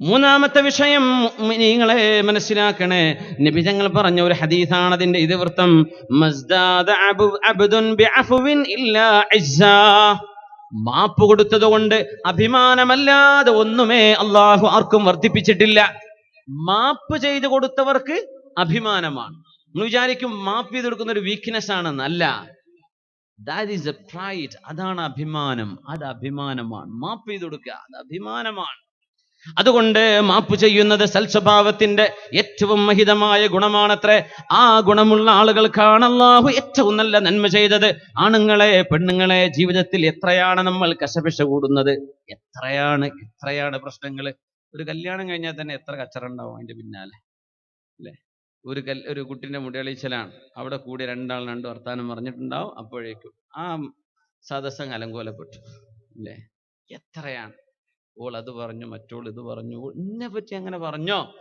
മൂന്നാമത്തെ വിഷയം നിങ്ങളെ മനസ്സിലാക്കണേ. നബി തങ്ങൾ പറഞ്ഞ ഒരു ഹദീസാണ് അതിന്റെ ഇതിവൃത്തം. മാപ്പ് കൊടുത്തത് കൊണ്ട് അഭിമാനമല്ലാതെ ഒന്നുമേ അള്ളാഹു ആർക്കും വർദ്ധിപ്പിച്ചിട്ടില്ല. മാപ്പ് ചെയ്തു കൊടുത്തവർക്ക് അഭിമാനമാണ്. നമ്മൾ വിചാരിക്കും മാപ്പ് ചെയ്ത് കൊടുക്കുന്ന ഒരു വീക്ക്നെസ് ആണെന്ന്. അല്ല. ദാറ്റ് ഈസ് എ പ്രൈഡ് അതാണ് അഭിമാനം. അത് അഭിമാനമാണ്. മാപ്പ് ചെയ്ത് കൊടുക്കുക അത് അഭിമാനമാണ്. അതുകൊണ്ട് മാപ്പ് ചെയ്യുന്നത് സൽസ്വഭാവത്തിന്റെ ഏറ്റവും മഹിതമായ ഗുണമാണത്രേ. ആ ഗുണമുള്ള ആളുകൾക്കാണ് അള്ളാഹു ഏറ്റവും നല്ല നന്മ ചെയ്തത്. ആണുങ്ങളെ പെണ്ണുങ്ങളെ ജീവിതത്തിൽ എത്രയാണ് നമ്മൾ കശപിശ കൂടുന്നത്? എത്രയാണ് എത്രയാണ് പ്രശ്നങ്ങൾ ഒരു കല്യാണം കഴിഞ്ഞാൽ തന്നെ എത്ര കച്ചറ ഉണ്ടാവും അതിന്റെ പിന്നാലെ? അല്ലേ? ഒരു കൽ ഒരു കുട്ടിന്റെ മുടിയളിച്ചലാണ് അവിടെ കൂടി രണ്ടാൾ രണ്ട് വർത്താനം പറഞ്ഞിട്ടുണ്ടാവും. അപ്പോഴേക്കും ആ സദസ്സം അലങ്കോലപ്പെട്ടു. അല്ലേ? എത്രയാണ്? ഓൾ അത് പറഞ്ഞു മറ്റോൾ ഇത് പറഞ്ഞു ഇന്നെ പറ്റി അങ്ങനെ പറഞ്ഞോ?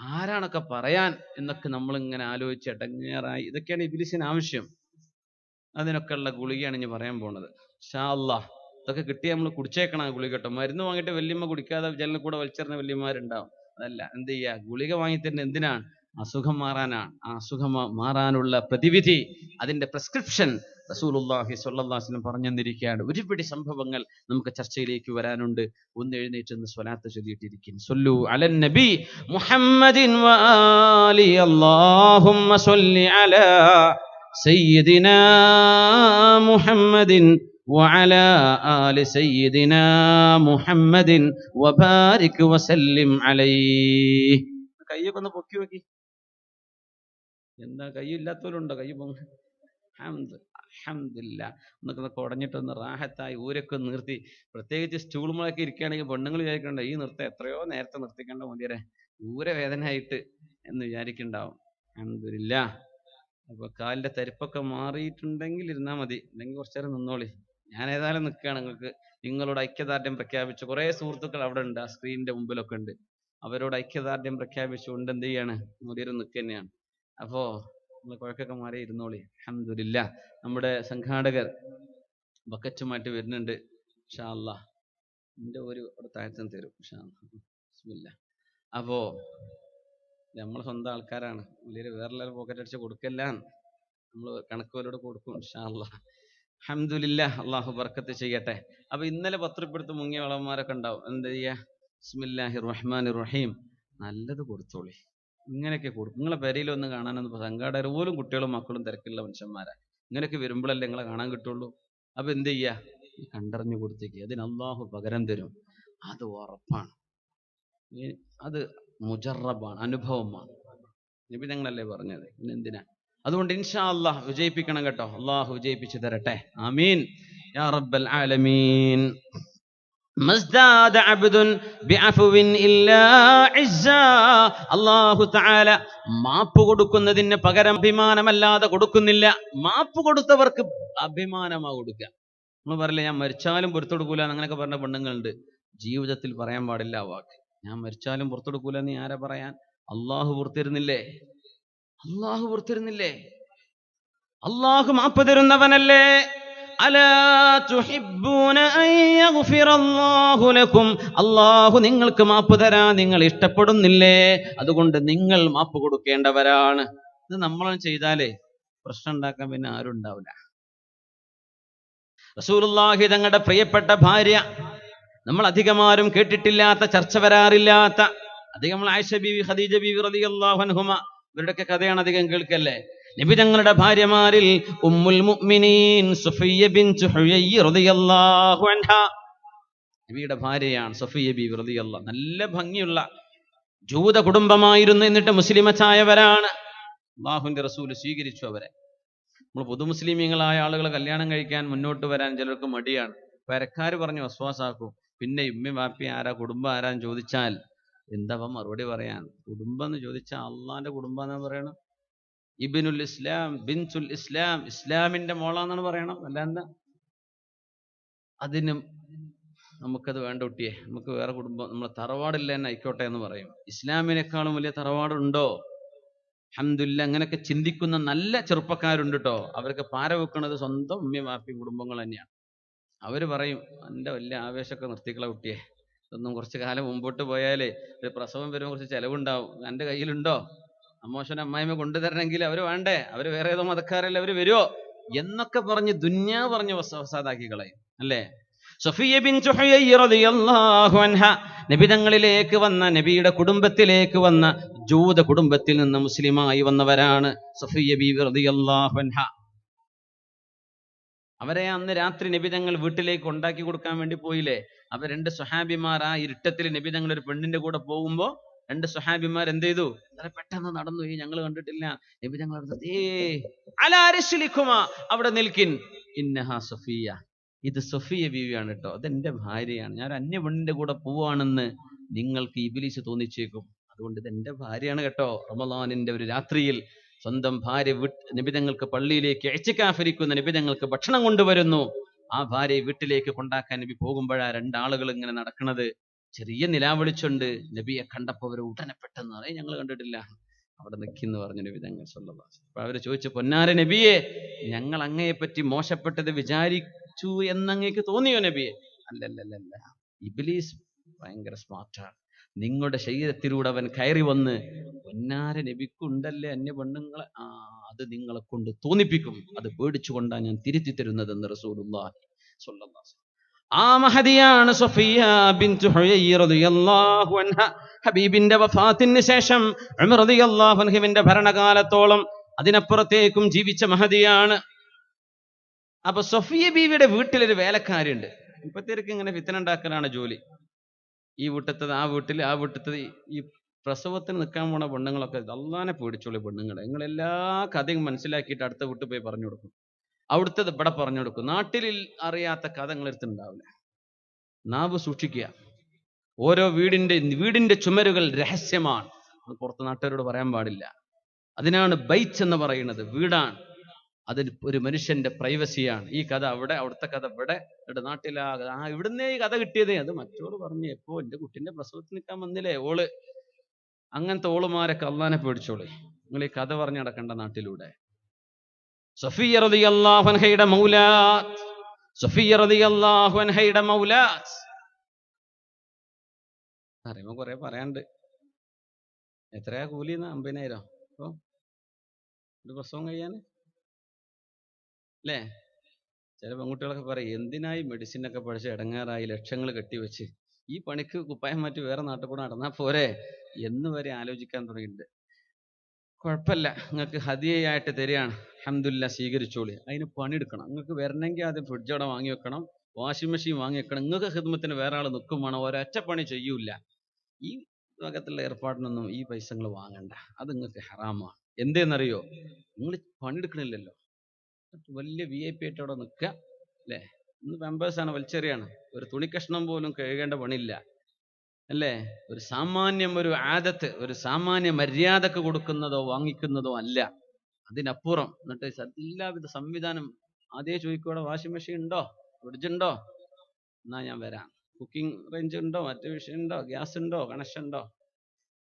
ആരാണൊക്കെ പറയാൻ? എന്നൊക്കെ നമ്മൾ ഇങ്ങനെ ആലോചിച്ച് ഇടങ്ങേറായി. ഇതൊക്കെയാണ് ഇബിലിസിന് ആവശ്യം. അതിനൊക്കെ ഉള്ള ഗുളികയാണ് ഇനി പറയാൻ പോണത്. ഷാ അല്ലാ ഇതൊക്കെ കിട്ടിയാൽ നമ്മൾ കുടിച്ചേക്കണം ആ ഗുളിക കേട്ടോ. മരുന്ന് വാങ്ങിയിട്ട് വല്യമ്മ കുടിക്കാതെ ജനലിൽ കൂടെ വലിച്ചെറിഞ്ഞ വല്യമ്മമാരുണ്ടാവും അതല്ല എന്ത് ചെയ്യാ? ഗുളിക വാങ്ങി തരുന്ന എന്തിനാണ്? അസുഖം മാറാനാണ് ആ അസുഖം മാ- മാറാനുള്ള പ്രതിവിധി അതിന്റെ പ്രിസ്ക്രിപ്ഷൻ റസൂലുള്ളാഹി സ്വല്ലല്ലാഹു അലൈഹി വസല്ലം പറഞ്ഞു തന്നിരിക്കുകയാണ് ഒരുപിടി സംഭവങ്ങൾ നമുക്ക് ചർച്ചയിലേക്ക് വരാനുണ്ട് ഒന്ന് എഴുന്നേറ്റ് ഒന്ന് സ്വലാത്ത് ചൊല്ലിയിട്ടിരിക്കും സൊല്ലു അലൻ നബി മുഹമ്മദിൻ വആലി അല്ലാഹുമ്മ സ്വല്ലി അലാ സയ്യിദിനാ മുഹമ്മദിൻ وعلى آل سيدنا محمد وبارك وسلم عليه കയ്യൊക്കെ ഒന്ന് പൊക്കി നോക്കി എന്താ കയ്യില്ലാത്തവരുണ്ടോ? കൈ പൊങ്ങ. അഹമ്മദില്ല എന്നൊക്കെ കുടഞ്ഞിട്ടൊന്ന് റാഹത്തായി ഊരൊക്കെ നിർത്തി. പ്രത്യേകിച്ച് സ്റ്റൂളുമൊക്കെ ഇരിക്കുകയാണെങ്കിൽ പെണ്ണുങ്ങൾ വിചാരിക്കണ്ട ഈ നിർത്തം എത്രയോ നേരത്തെ നിർത്തിക്കണ്ട മതിയരെ ഊര വേദനയായിട്ട് എന്ന് വിചാരിക്കണ്ടാവും. അഹമ്മദില്ല അപ്പൊ കാലിന്റെ തരിപ്പൊക്കെ മാറിയിട്ടുണ്ടെങ്കിൽ ഇരുന്നാ മതി. അല്ലെങ്കിൽ കുറച്ചു നേരം നിന്നോളി. ഞാൻ ഏതായാലും നിൽക്കുകയാണ് നിങ്ങൾക്ക്. നിങ്ങളോട് ഐക്യദാർഢ്യം പ്രഖ്യാപിച്ചു. കുറെ സുഹൃത്തുക്കൾ അവിടെ ഉണ്ട്. ആ സ്ക്രീനിന്റെ മുമ്പിലൊക്കെ ഉണ്ട്. അവരോട് ഐക്യദാർഢ്യം പ്രഖ്യാപിച്ചുകൊണ്ട് എന്ത് ചെയ്യാണ്? മുതിര് നിൽക്കുക തന്നെയാണ്. അപ്പോ നിങ്ങൾ കുഴക്കൊക്കെ മാറി ഇരുന്നോളി. അഹമ്മദില്ല നമ്മുടെ സംഘാടകർ ബക്കറ്റുമായിട്ട് വരുന്നുണ്ട്. ഷാ അല്ലാ എന്റെ ഒരു താഴ്ത്തം തരും. ഷാ ബിസ്മില്ലാ. അപ്പോ നമ്മൾ സ്വന്തം ആൾക്കാരാണ്. വലിയൊരു വേറെ പോക്കറ്റ് അടിച്ച് കൊടുക്കല്ല. നമ്മൾ കണക്കുകളോട് കൊടുക്കും. ഷാ അല്ലാ അൽഹംദുലില്ലാ. അള്ളാഹു ബർക്കത്ത് ചെയ്യട്ടെ. അപ്പൊ ഇന്നലെ പത്രപ്പെടുത്ത് മുങ്ങിയ വളവന്മാരൊക്കെ ഉണ്ടാവും. എന്താ ചെയ്യാ? ബിസ്മില്ലാഹിർ റഹ്മാനിർ റഹീം. നല്ലത് കൊടുത്തോളി. ഇങ്ങനെയൊക്കെ കൂടും. നിങ്ങളെ പെരയിലൊന്ന് കാണാനൊന്നും സംഘാടകർ പോലും കുട്ടികളും മക്കളും തിരക്കുള്ള മനുഷ്യന്മാരാ. ഇങ്ങനെയൊക്കെ വരുമ്പോഴല്ലേ നിങ്ങളെ കാണാൻ കിട്ടുള്ളൂ? അപ്പൊ എന്ത് ചെയ്യാ? കണ്ടറിഞ്ഞു കൊടുത്തേക്ക്. അതിന് അള്ളാഹു പകരം തരും. അത് ഉറപ്പാണ്. അത് മുജറബാണ് അനുഭവമാണ്. നബി ഞങ്ങളല്ലേ പറഞ്ഞത്. പിന്നെ എന്തിനാ? അതുകൊണ്ട് ഇൻഷാ അള്ളാഹ് വിജയിപ്പിക്കണം കേട്ടോ. അള്ളാഹു വിജയിപ്പിച്ചു തരട്ടെ. ആമീൻ. യാ റബ്ബൽ ആലമീൻ. മസ്ദാദ അബ്ദുൻ ബിഅഫുവിൻ അല്ലാഹു തആല മാപ്പ് കൊടുക്കുന്നതിന് പകരം അഭിമാനമല്ലാതെ കൊടുക്കുന്നില്ല. മാപ്പ് കൊടുത്തവർക്ക് അഭിമാനമാ കൊടുക്കുക നമ്മൾ പറയില്ല ഞാൻ മരിച്ചാലും പുറത്തെടുക്കൂല അങ്ങനെയൊക്കെ പറഞ്ഞ പെണ്ണുങ്ങളുണ്ട്. ജീവിതത്തിൽ പറയാൻ പാടില്ല ആ വാക്ക്. ഞാൻ മരിച്ചാലും പുറത്തെടുക്കൂല നീ ആരാ പറയാൻ? അള്ളാഹു പുറത്തിരുന്നില്ലേ? അള്ളാഹു പുറത്തിരുന്നില്ലേ? അള്ളാഹു മാപ്പ് തരുന്നവനല്ലേ? അള്ളാഹു നിങ്ങൾക്ക് മാപ്പ് തരാൻ നിങ്ങൾ ഇഷ്ടപ്പെടുന്നില്ലേ? അതുകൊണ്ട് നിങ്ങൾ മാപ്പ് കൊടുക്കേണ്ടവരാണ്. ഇത് നമ്മൾ ചെയ്താലേ പ്രശ്നം ഉണ്ടാക്കാൻ പിന്നെ ആരും ഉണ്ടാവില്ല. റസൂലുള്ളാഹി തങ്ങളുടെ പ്രിയപ്പെട്ട ഭാര്യ നമ്മൾ അധികമാരും കേട്ടിട്ടില്ലാത്ത ചർച്ച വരാറില്ലാത്ത അധികം ആയിഷ ബീവി ഖദീജ ബീവി റളിയല്ലാഹു അൻഹുമ ഇവരുടെയൊക്കെ കഥയാണ് അധികം കേൾക്കല്ലേ? നബി തങ്ങളുടെ ഭാര്യമാരിൽ ഉമ്മുൽ മുഅ്മിനീൻ സുഫിയ്യ ബിൻത് ഹുയയ്യ റളിയല്ലാഹു അൻഹ. നബിയുടെ ഭാര്യയാണ് സഫിയ ബി റളിയല്ലാഹു. നല്ല ഭംഗിയുള്ള ജൂത കുടുംബമായിരുന്നു എന്നിട്ട് മുസ്ലിമച്ചായവരാണ് അള്ളാഹുവിന്റെ റസൂൽ സ്വീകരിച്ചു അവരെ. നമ്മൾ പൊതുമുസ്ലിമീങ്ങളായ ആളുകൾ കല്യാണം കഴിക്കാൻ മുന്നോട്ട് വരാൻ ചിലർക്ക് മടിയാണ്. പരക്കാർ പറഞ്ഞു വസ്വാസാക്കും പിന്നെ ഇമ്മി വാപ്പി ആരാ കുടുംബം ആരാന്ന് ചോദിച്ചാൽ എന്താ മറുപടി പറയാൻ? കുടുംബം എന്ന് ചോദിച്ചാൽ അള്ളാന്റെ കുടുംബം എന്നാ പറയണം. ഇബിനുൽ ഇസ്ലാം ബിൻസുൽ ഇസ്ലാം ഇസ്ലാമിന്റെ മോളാന്നാണ് പറയണം. അല്ല എന്താ അതിനും നമുക്കത് വേണ്ട കുട്ടിയെ. നമുക്ക് വേറെ കുടുംബം നമ്മളെ തറവാടില്ല തന്നെ ആയിക്കോട്ടെ എന്ന് പറയും. ഇസ്ലാമിനേക്കാളും വലിയ തറവാടുണ്ടോ? അഹമ്മദില്ല അങ്ങനെയൊക്കെ ചിന്തിക്കുന്ന നല്ല ചെറുപ്പക്കാരുണ്ട്? കേട്ടോ അവർക്ക് പാര വെക്കുന്നത് സ്വന്തം ഉമ്മയും വാപ്പയും കുടുംബങ്ങൾ തന്നെയാണ്. അവർ പറയും എന്റെ വലിയ ആവേശമൊക്കെ നിർത്തിക്കള കുട്ടിയെ. ഇതൊന്നും കുറച്ച് കാലം മുമ്പോട്ട് പോയാലേ ഒരു പ്രസവം വരുമ്പോൾ കുറച്ച് ചിലവുണ്ടാവും. എന്റെ കയ്യിലുണ്ടോ? അമ്മോശൻ അമ്മായിമ്മ കൊണ്ടുതരണമെങ്കിൽ അവർ വേണ്ടേ? അവർ വേറെ ഏതോ മതക്കാരല്ലേ അവർ വരുമോ എന്നൊക്കെ പറഞ്ഞ് ദുന്യാ പറഞ്ഞ് വസാദാക്കി കളയും അല്ലേ? സഫിയ ബിൻ നബിതങ്ങളിലേക്ക് വന്ന നബിയുടെ കുടുംബത്തിലേക്ക് വന്ന ജൂത കുടുംബത്തിൽ നിന്ന് മുസ്ലിമായി വന്നവരാണ് സഫിയ ബി അവരെ അന്ന് രാത്രി നബിതങ്ങൾ വീട്ടിലേക്ക് ഉണ്ടാക്കി കൊടുക്കാൻ വേണ്ടി പോയില്ലേ? അവരെ രണ്ട് സുഹാബിമാർ ആ ഇരുട്ടത്തിൽ നബിതങ്ങൾ ഒരു പെണ്ണിന്റെ കൂടെ പോകുമ്പോ രണ്ട് സുഹാബിമാർ എന്ത് ചെയ്തു? വളരെ പെട്ടെന്ന് നടന്നു. ഈ ഞങ്ങൾ കണ്ടിട്ടില്ല. നബിതങ്ങൾ ഞങ്ങൾ അവിടെ നിൽക്കിൻ. ഇന്നഹ സഫിയ. ഇത് സഫിയ ബീവിയാണ് കേട്ടോ അതെന്റെ ഭാര്യയാണ്. ഞാൻ അന്യ പെണ്ണിന്റെ കൂടെ പോവാണെന്ന് നിങ്ങൾക്ക് ഇബിലിസ് തോന്നിച്ചേക്കും. അതുകൊണ്ട് ഇത് എന്റെ ഭാര്യയാണ് കേട്ടോ. റമലാനിന്റെ ഒരു രാത്രിയിൽ സ്വന്തം ഭാര്യ വിട്ട് നിബിതങ്ങൾക്ക് പള്ളിയിലേക്ക് അയച്ചിക്കാഫരിക്കുന്ന നിബിതങ്ങൾക്ക് ഭക്ഷണം കൊണ്ടുവരുന്നു. ആ ഭാര്യയെ വീട്ടിലേക്ക് കൊണ്ടാക്കാൻ നബി പോകുമ്പോഴാ രണ്ടാളുകൾ ഇങ്ങനെ നടക്കുന്നത് ചെറിയ നിലാവിളിച്ചുണ്ട് നബിയെ കണ്ടപ്പോൾ അവർ ഉടനെ പെട്ടെന്ന് പറയും ഞങ്ങൾ കണ്ടിട്ടില്ല അവിടെ നിൽക്കുന്ന പറഞ്ഞു നബി തങ്ങൾ. അപ്പൊ അവർ ചോദിച്ചു പൊന്നാര നബിയെ ഞങ്ങൾ അങ്ങയെ പറ്റി മോശപ്പെട്ടത് വിചാരിച്ചു എന്നങ്ങേക്ക് തോന്നിയോ നബിയെ അല്ലല്ലല്ല ഇബിലീസ് ഭയങ്കര സ്മാർട്ടാണ് നിങ്ങളുടെ ശരീരത്തിലൂടെ അവൻ കയറി വന്ന് പൊന്നാര നബിക്കുണ്ടല്ലേ അന്യ പെണ്ണുങ്ങളെ ആ അത് നിങ്ങളെ കൊണ്ട് തോന്നിപ്പിക്കും അത് പേടിച്ചുകൊണ്ടാണ് ഞാൻ തിരുത്തി തരുന്നതെന്ന് റസൂലുള്ളാഹി സ്വല്ലല്ലാഹു. ആ മഹതിയാണ് ഹബീബിന്റെ വഫാത്തിന് ശേഷം അൻഹുവിന്റെ ഭരണകാലത്തോളം അതിനപ്പുറത്തേക്കും ജീവിച്ച മഹതിയാണ്. അപ്പൊ സൊഫിയ ബീവിയുടെ വീട്ടിലൊരു വേലക്കാരുണ്ട് ഇപ്പത്തേക്ക് ഇങ്ങനെ വിത്തനുണ്ടാക്കലാണ് ജോലി. ഈ വീട്ടത്തത് ആ വീട്ടിൽ ആ വീട്ടത്തത് ഈ- പ്രസവത്തിന് നിൽക്കാൻ പോണ പെണ്ണുങ്ങളൊക്കെ അള്ളാനെ പേടിച്ചോളി പെണ്ണുങ്ങളെ. നിങ്ങൾ എല്ലാ കഥയും മനസ്സിലാക്കിയിട്ട് അടുത്ത വീട്ടിൽ പോയി പറഞ്ഞു കൊടുക്കും. അവിടുത്തത് ഇവിടെ പറഞ്ഞു കൊടുക്കും. നാട്ടിൽ അറിയാത്ത കഥ നിങ്ങളെടുത്തുണ്ടാവില്ല നാവ് സൂക്ഷിക്കുക. ഓരോ വീടിന്റെ വീടിന്റെ ചുമരുകൾ രഹസ്യമാണ്. അത് പുറത്ത് നാട്ടുകാരോട് പറയാൻ പാടില്ല. അതിനാണ് ബൈച്ച് എന്ന് പറയുന്നത്. വീടാണ്. അതിൽ ഒരു മനുഷ്യന്റെ പ്രൈവസിയാണ്. ഈ കഥ അവിടെ അവിടുത്തെ കഥ ഇവിടെ ഇവിടെ നാട്ടിലാ ആ ഇവിടുന്നേ ഈ കഥ കിട്ടിയതേ. അത് മറ്റോട് പറഞ്ഞു എപ്പോ എന്റെ കുട്ടിന്റെ പ്രസവത്തിൽ നിൽക്കാൻ വന്നില്ലേ ഓൾ. അങ്ങനത്തെ ഓളുമാരൊക്കെ അള്ളാനെ പേടിച്ചോളി. നിങ്ങൾ ഈ കഥ പറഞ്ഞു നടക്കണ്ട നാട്ടിലൂടെ. സഫിയ റളിയല്ലാഹു അൻഹയുടെ മൗലാത്ത് സഫിയ റളിയല്ലാഹു അൻഹയുടെ മൗലാത്ത് അറിയുമ്പോ കുറെ പറയാണ്ട് എത്രയാ കൂലി അമ്പതിനായിരം? അപ്പൊ ഒരു പ്രസവം കഴിയാന്? അല്ലേ? ചില പെൺകുട്ടികളൊക്കെ പറയും എന്തിനായി മെഡിസിൻ ഒക്കെ പഠിച്ച് ഇടങ്ങാറായി ലക്ഷങ്ങൾ കെട്ടിവെച്ച്? ഈ പണിക്ക് കുപ്പായം മാറ്റി വേറെ നാട്ടിൽ കൂടെ നടന്നാ പോരെ? എന്ന് വരെ ആലോചിക്കാൻ തുടങ്ങിയിട്ടുണ്ട്. കുഴപ്പമില്ല. നിങ്ങൾക്ക് ഹദിയയായിട്ട് തരികയാണ്. അഹമ്മദില്ല സ്വീകരിച്ചോളി. അതിന് പണിയെടുക്കണം. നിങ്ങൾക്ക് വരണമെങ്കിൽ ആദ്യം ഫ്രിഡ്ജ് അവിടെ വാങ്ങി വെക്കണം. വാഷിംഗ് മെഷീൻ വാങ്ങി വെക്കണം. നിങ്ങൾക്ക് ഹിദ്മത്തിന് വേറെ ആൾ നിൽക്കും വേണം. ഒരൊറ്റ പണി ചെയ്യൂല. ഈ ഭാഗത്തുള്ള ഏർപ്പാടിനൊന്നും ഈ പൈസ നിങ്ങൾ വാങ്ങണ്ട. അത് നിങ്ങൾക്ക് ഹറാമാണ്. എന്തേന്നറിയോ? നിങ്ങൾ പണിയെടുക്കണില്ലല്ലോ. വലിയ വി ഐ പി ആയിട്ട് അവിടെ നിൽക്കുക. അല്ലേ? ഇന്ന് മെമ്പേഴ്സാണ് വലിച്ചെറിയാണ്. ഒരു കഷ്ണം പോലും കഴുകേണ്ട പണിയില്ല. അല്ലേ? ഒരു സാമാന്യം ഒരു ആദത്ത് ഒരു സാമാന്യ മര്യാദയ്ക്ക് കൊടുക്കുന്നതോ വാങ്ങിക്കുന്നതോ അല്ല. അതിനപ്പുറം എന്നിട്ട് എല്ലാവിധ സംവിധാനം ആദ്യം ചോദിക്കൂടെ വാഷിംഗ് മെഷീൻ ഉണ്ടോ? ഫ്രിഡ്ജ് ഉണ്ടോ? എന്നാ ഞാൻ വരാം. കുക്കിംഗ് റേഞ്ച് ഉണ്ടോ? മറ്റു വിഷയം ഉണ്ടോ? ഗ്യാസ് ഉണ്ടോ? കണക്ഷൻ ഉണ്ടോ?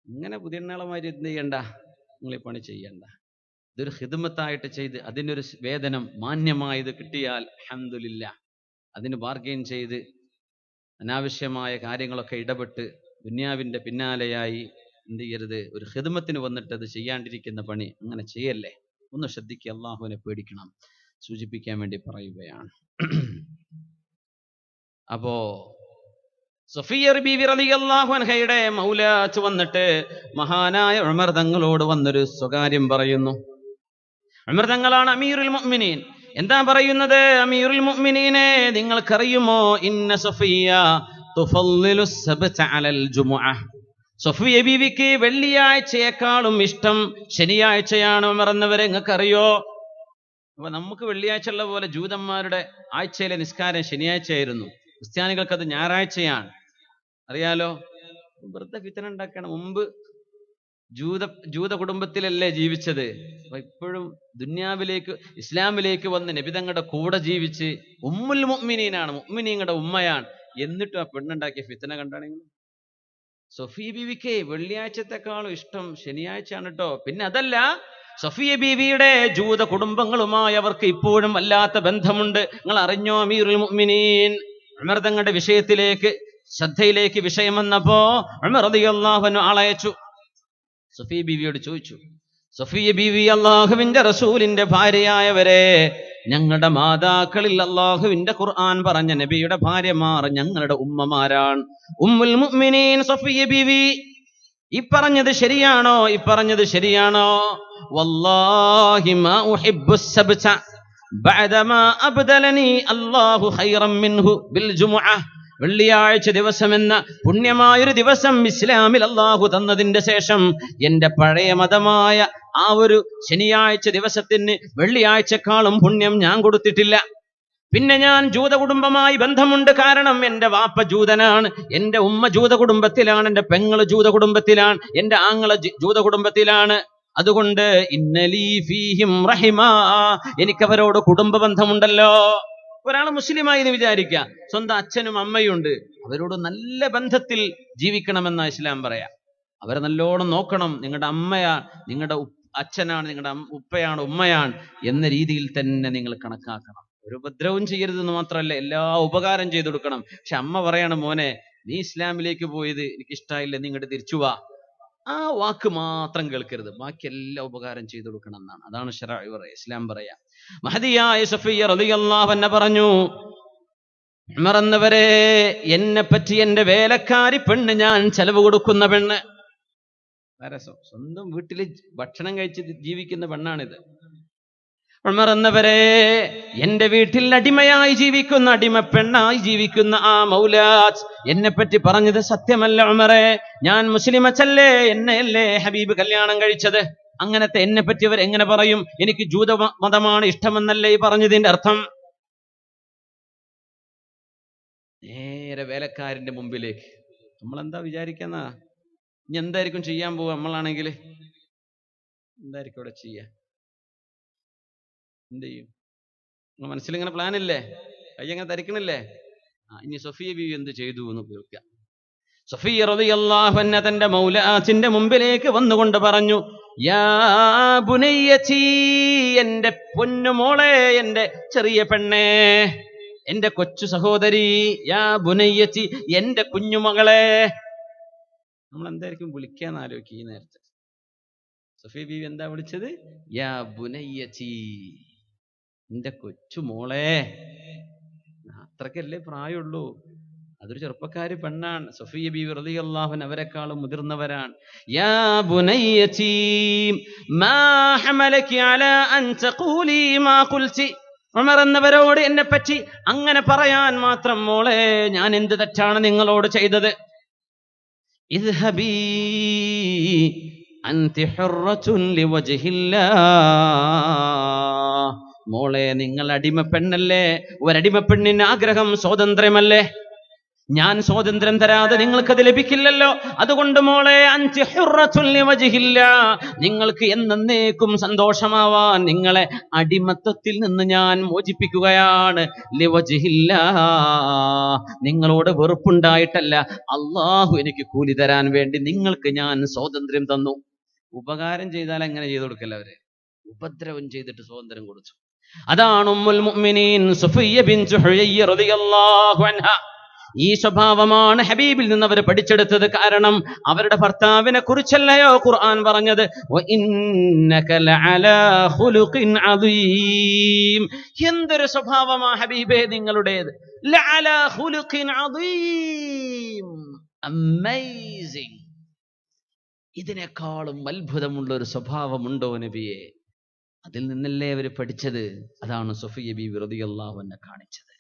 ഇങ്ങനെ പുതിയ മാതിരി എന്ത് ചെയ്യണ്ട? നിങ്ങൾ ഈ പണി ചെയ്യണ്ട. ഇതൊരു ഹിദ്മത്തായിട്ട് ചെയ്ത് അതിനൊരു വേതനം മാന്യമായത് കിട്ടിയാൽ അഹമ്മദില്ല അതിന് ബാർഗെയിൻ ചെയ്ത് അനാവശ്യമായ കാര്യങ്ങളൊക്കെ ഇടപെട്ട് ദുന്യാവിന്റെ പിന്നാലെയായി എന്ത് ചെയ്യരുത്? ഒരു ഹിദ്മത്തിന് വന്നിട്ട് അത് ചെയ്യാണ്ടിരിക്കുന്ന പണി അങ്ങനെ ചെയ്യല്ലേ? ഒന്ന് ശ്രദ്ധിക്കുക അള്ളാഹുവിനെ പേടിക്കണം. സൂചിപ്പിക്കാൻ വേണ്ടി പറയുകയാണ്. അപ്പോ സഫിയർ അൻഹയുടെ മൗലാച്ച് വന്നിട്ട് മഹാനായ ഉമർ തങ്ങളോട് വന്നൊരു സ്വകാര്യം പറയുന്നു. ഉമർ തങ്ങളാണ് അമീറുൽ മുഅ്മിനീൻ. എന്താ പറയുന്നത്? അമീറുൽ മുഅ്മിനീനെ നിങ്ങൾക്കറിയുമോ? ഇന്ന സഫിയ സഫിയ ബീവിക്ക് വെള്ളിയാഴ്ചയെക്കാളും ഇഷ്ടം ശനിയാഴ്ചയാണ്. മറന്നവരെ നിങ്ങൾക്കറിയോ? അപ്പൊ നമുക്ക് വെള്ളിയാഴ്ച ഉള്ള പോലെ ജൂതന്മാരുടെ ആഴ്ചയിലെ നിസ്കാരം ശനിയാഴ്ചയായിരുന്നു. ക്രിസ്ത്യാനികൾക്ക് അത് ഞായറാഴ്ചയാണ്. അറിയാലോ? വെറുതെ ഫിത്തന ഉണ്ടാക്കണം. മുമ്പ് ജൂത ജൂത കുടുംബത്തിലല്ലേ ജീവിച്ചത്? അപ്പൊ ഇപ്പോഴും ദുന്യാവിലേക്ക് ഇസ്ലാമിലേക്ക് വന്ന് നബിതങ്ങളുടെ കൂടെ ജീവിച്ച് ഉമ്മുൽ മുഅ്മിനീനാണ്. മുഅ്മിനീങ്ങളുടെ ഉമ്മയാണ്. എന്നിട്ടും ആ പെണ്ണുണ്ടാക്കിയ ഫിത്തന കണ്ടാണെങ്കിൽ സൊഫി ബീവിക്ക് വെള്ളിയാഴ്ചത്തെക്കാളും ഇഷ്ടം ശനിയാഴ്ചയാണ് കേട്ടോ പിന്നെ അതല്ല സഫിയ ബീവിയുടെ ജൂത കുടുംബങ്ങളുമായി അവർക്ക് ഇപ്പോഴും വല്ലാത്ത ബന്ധമുണ്ട്. നിങ്ങൾ അറിഞ്ഞോ അമീറുൽ മുഅ്മിനീൻ? ഉമർ തങ്ങളുടെ വിഷയത്തിലേക്ക് ശ്രദ്ധയിലേക്ക് വിഷയം വന്നപ്പോ ഉമർ അൻഹു ആളയച്ചു. സഫിയ ബീവിയോട് ചോദിച്ചു സഫിയ ബീവി അള്ളാഹുവിന്റെ റസൂലിന്റെ ഭാര്യയായവരെ ഞങ്ങളുടെ മാതാക്കളിൽ അള്ളാഹുവിന്റെ ഖുർആൻ പറഞ്ഞ നബിയുടെ ഭാര്യമാർ ഞങ്ങളുടെ ഉമ്മമാരാണ്. ഉമ്മുൽ മുഅ്മിനീൻ സഫിയ ബിവി. ഈ പറഞ്ഞത് ശരിയാണോ? ഇപ്പറഞ്ഞത് പറഞ്ഞത് ശരിയാണോ? വല്ലാഹി മാ ഉഹിബ്ബു ബഅദമാ അബ്ദലനി അല്ലാഹു ഖൈറൻ മിൻഹു ബിൽ ജുമുഅ. വെള്ളിയാഴ്ച ദിവസം എന്ന പുണ്യമായൊരു ദിവസം ഇസ്ലാമിൽ അള്ളാഹു തന്നതിന്റെ ശേഷം എന്റെ പഴയ മതമായ ആ ഒരു ശനിയാഴ്ച ദിവസത്തിന് വെള്ളിയാഴ്ചക്കാളും പുണ്യം ഞാൻ കൊടുത്തിട്ടില്ല. പിന്നെ ഞാൻ ജൂത കുടുംബമായി ബന്ധമുണ്ട്. കാരണം എന്റെ വാപ്പ ജൂതനാണ്. എന്റെ ഉമ്മ ജൂത കുടുംബത്തിലാണ് എന്റെ പെങ്ങൾ ജൂത കുടുംബത്തിലാണ് എന്റെ ആങ്ങൾ ജൂത കുടുംബത്തിലാണ് അതുകൊണ്ട് ഫീഹിം എനിക്കവരോട് കുടുംബ ബന്ധമുണ്ടല്ലോ. ഒരാൾ മുസ്ലിമായി എന്ന് വിചാരിക്കുക സ്വന്തം അച്ഛനും അമ്മയും ഉണ്ട് അവരോട് നല്ല ബന്ധത്തിൽ ജീവിക്കണമെന്ന ഇസ്ലാം പറയാം. അവരെ നല്ലോണം നോക്കണം. നിങ്ങളുടെ അമ്മയാ നിങ്ങളുടെ അച്ഛനാണ് നിങ്ങളുടെ ഉപ്പയാണ് ഉമ്മയാണ് എന്ന രീതിയിൽ തന്നെ നിങ്ങൾ കണക്കാക്കണം. ഒരു ഉപദ്രവം ചെയ്യരുതെന്ന് മാത്രമല്ല എല്ലാ ഉപകാരം ചെയ്തു കൊടുക്കണം. പക്ഷെ അമ്മ പറയാണ് മോനെ നീ ഇസ്ലാമിലേക്ക് പോയത് എനിക്ക് ഇഷ്ടമായില്ല നീ ഇങ്ങോട്ട് തിരിച്ചു വാ. ആ വാക്ക് മാത്രം കേൾക്കരുത്. ബാക്കി എല്ലാ ഉപകാരം ചെയ്തു കൊടുക്കണം എന്നാണ്. അതാണ് ഷറ ഇസ്ലാം പറയാ. മഹദിയായ സഫിയ റളിയല്ലാഹു അൻഹ പറഞ്ഞു ഉമർ എന്നവരെ എന്നെ പറ്റി എന്റെ വേലക്കാരി പെണ്ണ് ഞാൻ ചെലവ് കൊടുക്കുന്ന പെണ്ണ്. സ്വ- സ്വന്തം വീട്ടിൽ ഭക്ഷണം കഴിച്ച് ജീവിക്കുന്ന പെണ്ണാണിത്. ഉമർ എന്നവരെ എന്റെ വീട്ടിൽ അടിമയായി ജീവിക്കുന്ന അടിമ പെണ്ണായി ജീവിക്കുന്ന ആ മൗലാജ് എന്നെ പറ്റി പറഞ്ഞത് സത്യമല്ല ഉമറെ. ഞാൻ മുസ്ലിം അച്ചല്ലേ എന്നെയല്ലേ ഹബീബ് കല്യാണം കഴിച്ചത്? അങ്ങനത്തെ എന്നെ പറ്റി അവർ എങ്ങനെ പറയും? എനിക്ക് ജൂത മതമാണ് ഇഷ്ടമെന്നല്ലേ ഈ പറഞ്ഞതിന്റെ അർത്ഥം? നേരെ വേലക്കാരന്റെ മുമ്പിലേക്ക്. നമ്മളെന്താ വിചാരിക്കുന്ന? ഇനി എന്തായിരിക്കും ചെയ്യാൻ പോവുക? നമ്മളാണെങ്കിൽ എന്തായിരിക്കും ഇവിടെ ചെയ്യാ എന്ത് ചെയ്യും? നിങ്ങളെ മനസ്സിലിങ്ങനെ പ്ലാൻ ഇല്ലേ? അങ്ങനെ ധരിക്കണില്ലേ ആ ഇനി സഫിയ ബി എന്ത് ചെയ്തു എന്ന് കേൾക്കുക. സഫിയ റബി അൻഹ തന്റെ മൗലാത്തിന്റെ മുമ്പിലേക്ക് വന്നുകൊണ്ട് പറഞ്ഞു യാ എന്റെ പൊന്നുമോളെ എന്റെ ചെറിയ പെണ്ണേ എന്റെ കൊച്ചു സഹോദരി യാ ബുനയ്യത്തി എന്റെ കുഞ്ഞുമകളെ നമ്മൾ എന്തായിരിക്കും വിളിക്കാന്ന് ആലോചിക്കുക ഈ നേരത്തെ. സഫിയ ബീവി എന്താ വിളിച്ചത്? യാ ബുനയ്യച്ചി. എന്റെ കൊച്ചു മോളെ. അത്രക്കല്ലേ പ്രായമുള്ളൂ. അതൊരു ചെറുപ്പക്കാരി പെണ്ണാണ്. സഫിയ ബി റളിയല്ലാഹു അവരെക്കാളും മുതിർന്നവരാണ്. യാ മാ അലാ അൻ തഖൂലി മാ ഉമർ എന്നവരോട് എന്നെ പറ്റി അങ്ങനെ പറയാൻ മാത്രം മോളെ ഞാൻ എന്ത് തെറ്റാണ് നിങ്ങളോട് ചെയ്തത്? ഇദ്ഹബീ അന്തി മോളെ നിങ്ങൾ അടിമ പെണ്ണല്ലേ ഒരടിമ പെണ്ണിന് ആഗ്രഹം സ്വാതന്ത്ര്യമല്ലേ? ഞാൻ സ്വാതന്ത്ര്യം തരാതെ നിങ്ങൾക്കത് ലഭിക്കില്ലല്ലോ. അതുകൊണ്ട് മോളെ അഞ്ച് ലിവജ്ഹില്ലാ. നിങ്ങൾക്ക് എന്നേക്കും സന്തോഷമാവാൻ നിങ്ങളെ അടിമത്തത്തിൽ നിന്ന് ഞാൻ മോചിപ്പിക്കുകയാണ്. ലിവജില്ല നിങ്ങളോട് വെറുപ്പുണ്ടായിട്ടല്ല. അള്ളാഹു എനിക്ക് കൂലി തരാൻ വേണ്ടി നിങ്ങൾക്ക് ഞാൻ സ്വാതന്ത്ര്യം തന്നു. ഉപകാരം ചെയ്താൽ എങ്ങനെ ചെയ്തു കൊടുക്കല്ല അവർ? ഉപദ്രവം ചെയ്തിട്ട് സ്വാതന്ത്ര്യം കൊടുത്തു. അതാണ് ഉമ്മുൽ മുഅ്മിനീൻ സുഫിയ ബിൻ റളിയല്ലാഹു അൻഹ. ഈ സ്വഭാവമാണ് ഹബീബിൽ നിന്ന് അവർ പഠിച്ചെടുത്തത്. കാരണം അവരുടെ ഭർത്താവിനെ കുറിച്ചല്ലയോ ഖുർആൻ പറഞ്ഞത്. എന്തൊരു സ്വഭാവമാ ഹബീബേ നിങ്ങളുടേത്? ഇതിനേക്കാളും അത്ഭുതമുള്ള ഒരു സ്വഭാവമുണ്ടോ നബിയെ? അതിൽ നിന്നല്ലേ അവർ പഠിച്ചത്? അതാണ് സുഫിയ ബി അൻഹ കാണിച്ചത്.